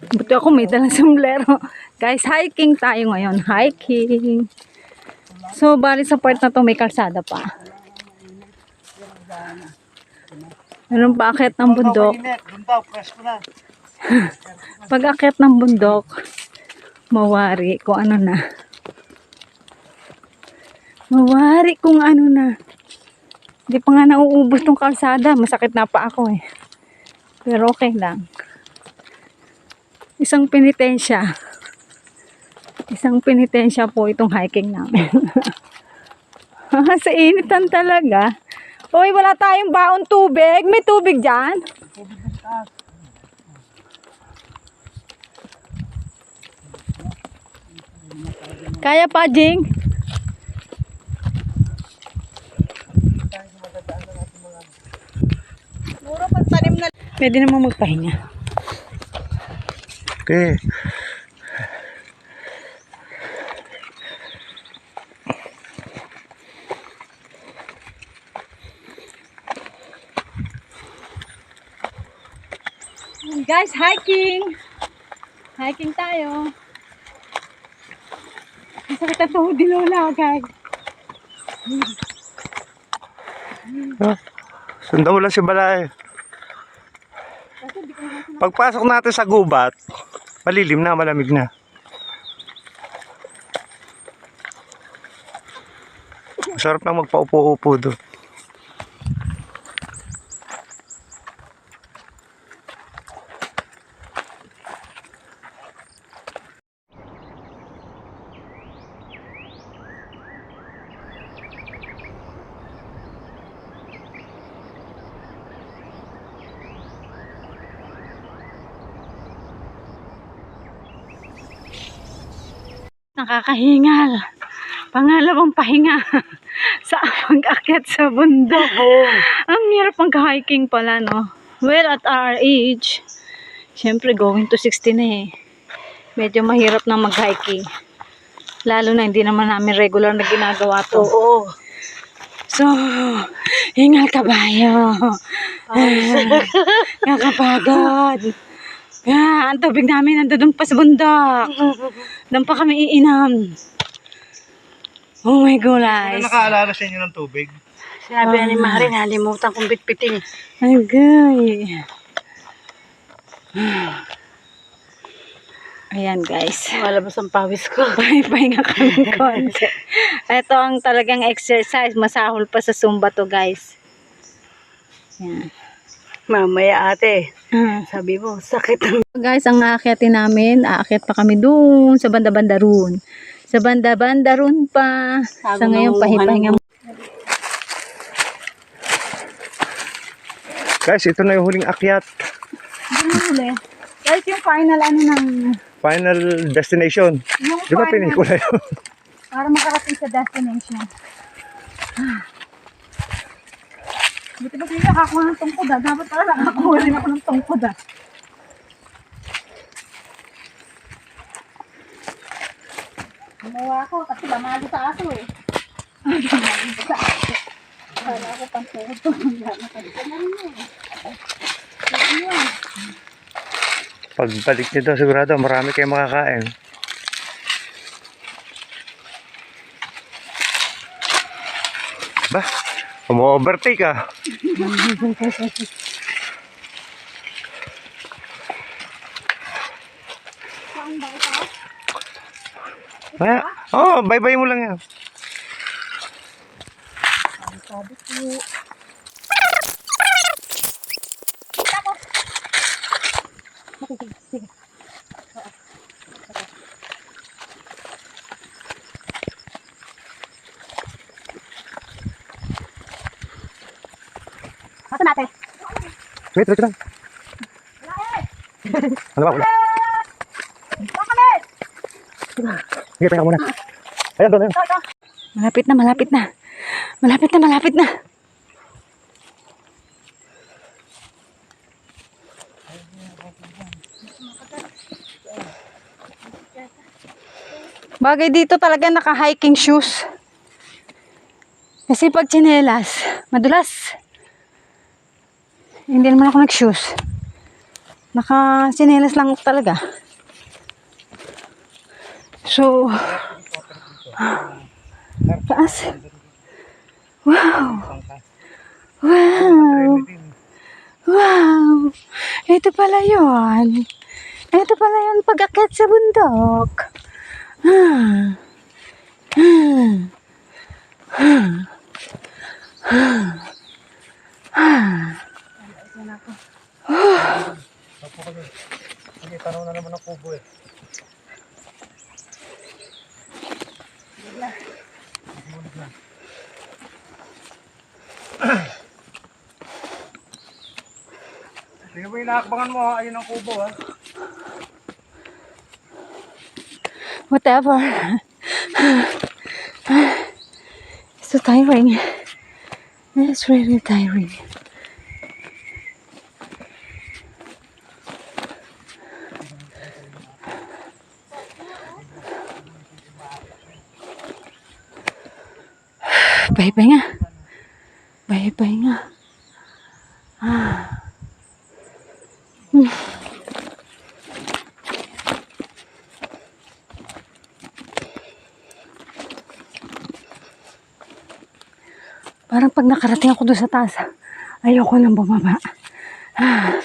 Buti ako may dalang sombrero. Guys, hiking tayo ngayon. Hiking. So, bali sa part na to may kalsada pa. Meron pa akit ng bundok. Pag akit ng bundok, mawari kung ano na. Mawari kung ano na. Hindi pa nga nauubos tong kalsada. Masakit na pa ako eh. Pero okay lang. Isang penitensya. Isang penitensya po itong hiking namin. Sa initan talaga. Uy, wala tayong baon tubig. May tubig dyan? Kaya pa, Jing? Pwede naman magpahinga. Okay. Guys, hiking! Hiking tayo. Ang sakit ang tuhod ni Lola, guys. Sundan mo lang si Balay. Pagpasok natin sa gubat, malilim na, malamig na. Masarap na magpaupo-upo doon. Nakakahingal. Pangalawang pahinga sa pag-akyat sa bundok. Ang hirap mag-hiking pala, no? Well, at our age, syempre going to 60 na eh. Medyo mahirap na mag-hiking. Lalo na hindi naman namin regular na ginagawa to. Oo. So, hingal kabayo. Nakapagod. Kaya, ang tubig namin nandun pa sa bundok. Doon pa kami iinam. Oh my Ano guys. nakaalala sa inyo ng tubig? Sinabi ni Mari, nalimutan kong bitbitin. Ay, guy. Ayan guys. Malabas ang pawis ko. Pahinga kami konti. Ito ang talagang exercise. Masahol pa sa Zumba to guys. Yan. Mamaya ate, Ah. sabi mo, sakit ang... Guys, ang aakyatin namin, aakyat pa kami doon sa banda-banda roon. Sa banda-banda roon pa. Sa Sabi ngayon, mo, pahipahinga Guys, ito na yung huling akyat. huli. Guys, yung final ano ng... Final destination. Yung Di ba pinikula yun? Para makarating sa destination. Buti ba hindi nakakuha ng tungkod ah? Dapat pala nakakuha rin ako ng tungkod ah. Gumawa ako kasi lamali sa aso eh. Ako pang tuhod to. Pagbalik nito, sigurado marami kayong makakain. Ba, umu-overtake ah. Kaya, oh, bye-bye mo lang yan. Masa natin? Wait, wait lang. Ano ba? Wala. Sige, pahinga muna. Ayan, doon, ayan. Malapit na, malapit na. Malapit na, malapit na. Bagay dito talaga naka-hiking shoes. Kasi pag tsinelas, madulas. Hindi naman ako nag-shoes. Naka sinelas lang ako talaga. So, taas. Wow! Wow! Wow! Ito pala yun. Ito pala yun pag-akit sa bundok. Ah. Ah. Ah. Ah. Sige, tanong na naman ang kubo eh. Sige mo inaakbangan mo ha, ayun ang kubo ha. Whatever. It's so tiring. It's really tiring. Bye-bye nga. Bye-bye nga. Ah. Hmm. Parang pag nakarating ako doon sa taas, ayoko nang bumaba. Ah.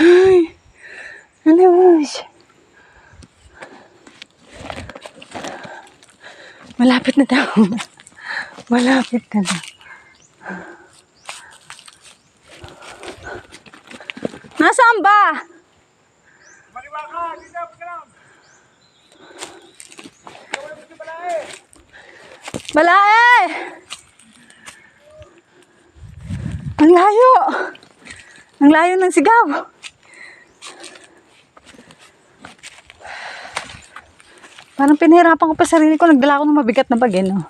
Ay, alam Malapit na daw. Malapit na daw. Nasaan ba? Maliwa ka, dito, pagkalam. Balae! Ang layo! Ang layo ng sigaw. Parang pinahirapan ko pa sarili ko. Nagdala ako ng mabigat na bag, eh, no?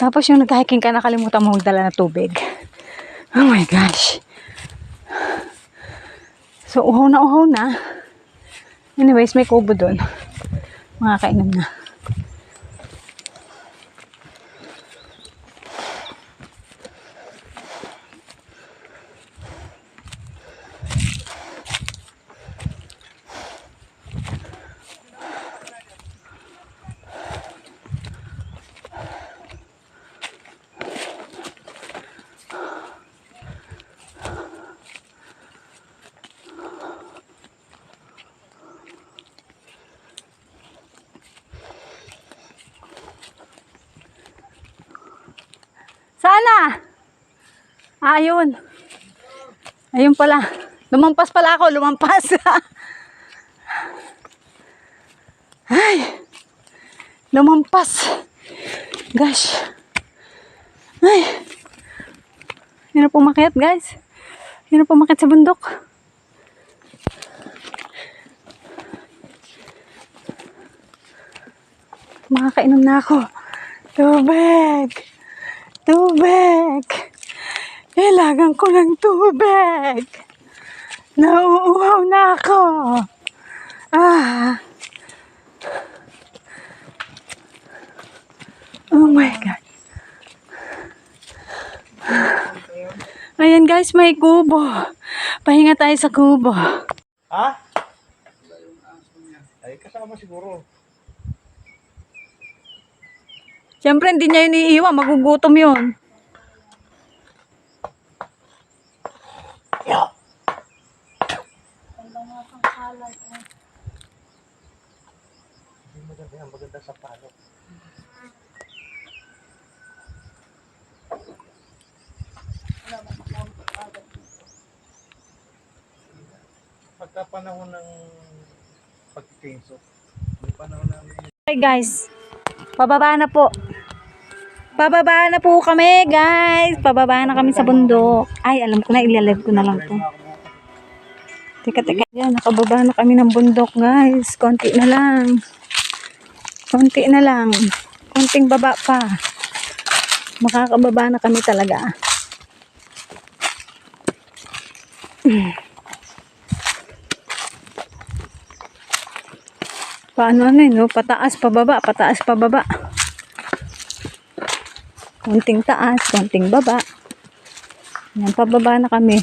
Tapos yung nag-hiking ka, nakalimutan mo magdala na tubig. Oh my gosh. So, uhaw na uhaw na. Anyways, may kubo doon. Mga kainan na. Ah, ayun. Ayun pala. Lumampas pala ako, lumampas. Ay! Lumampas. Gosh. Ay! Hirap pumakit, guys. Hirap pumakit sa bundok. Makakainom na ako. Tubig! Tubig! Kailangan ko ng tubig! Nauuhaw na ako! Ah! Oh my God! Ayan guys, may kubo. Pahinga tayo sa kubo. Ha? Ay, kasama siguro. Siyempre, hindi niya yun iiwan. Magugutom yun. Hindi maganda yan, maganda sa palo. Pagka panahon ng pagkikinso, may panahon namin Okay guys, pababa na po. Pababa na po kami guys. Pababa na kami sa bundok. Ay, alam ko na, ilalive ko na lang to. Teka, teka. Yan, nakababa na kami ng bundok guys. Konti na lang. Konti na lang. Konting baba pa. Makakababa na kami talaga. Paano ano yun, no? Pataas, pababa, pataas, pababa. Konting taas, konting baba. Yan, pababa na kami.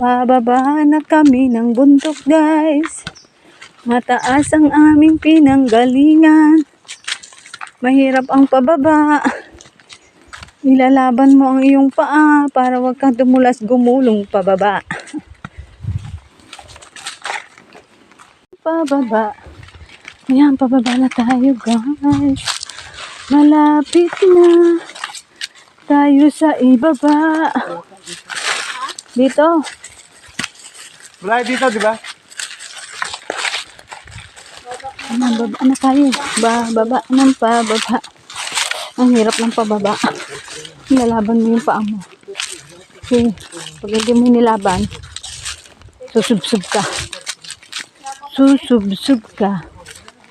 Pababa na kami ng bundok, guys. Mataas ang aming pinanggalingan. Mahirap ang pababa. Ilalaban mo ang iyong paa para wag kang dumulas gumulong pababa. Pababa. Ayan, pababa na tayo, guys. Malapit na tayo sa ibaba. Dito. Wala dito, di ba? Ano, baba na tayo. Ba, baba ng pababa. Ang hirap ng pababa. Nilalaban mo yung paa mo. Kasi, pag hindi mo nilaban, susubsub ka. Susubsub ka.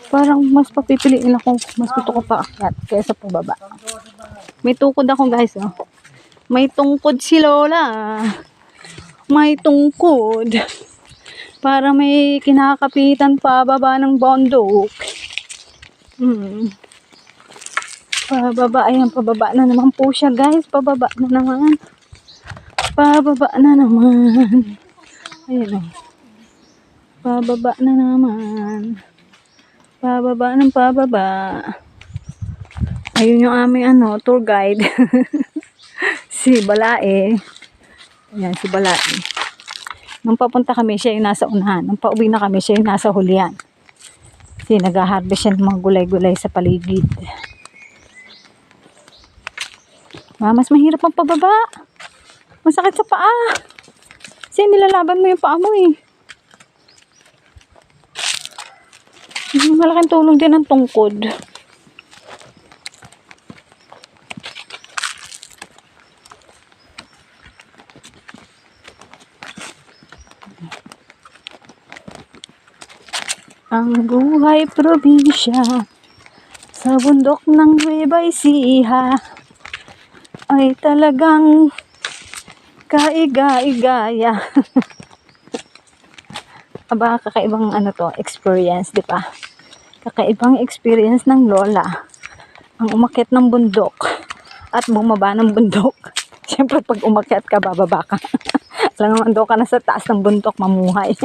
Parang mas papipiliin ako, mas gusto ko pa akyat kaysa pababa. May tukod ako guys, oh. May tungkod si Lola. May tungkod. Para may kinakapitan pa baba ng bondok. Hmm. Pababa, ayan, pababa na naman po siya guys. Pababa na naman. Pababa na naman. Ayan o. Pababa na naman. Pababa ng pababa. Ayun yung aming ano, tour guide. si Balae. Ayan, si Balae. Nung papunta kami, siya yung nasa unahan. Nung pauwi na kami, siya yung nasa hulihan. Kasi nag-harvest siya ng mga gulay-gulay sa paligid. Ah, mas mahirap ang pababa. Masakit sa paa. Kasi nilalaban mo yung paa mo eh. Malaking tulong din ang tungkod. Ang buhay probinsya sa bundok ng Nueva Ecija ay talagang kaiga-igaya. Aba, kakaibang ano to, experience, di ba? Kakaibang experience ng lola. Ang umakyat ng bundok at bumaba ng bundok. Siyempre, pag umakyat ka, bababa ka. Alam naman daw ka na sa taas ng bundok, mamuhay.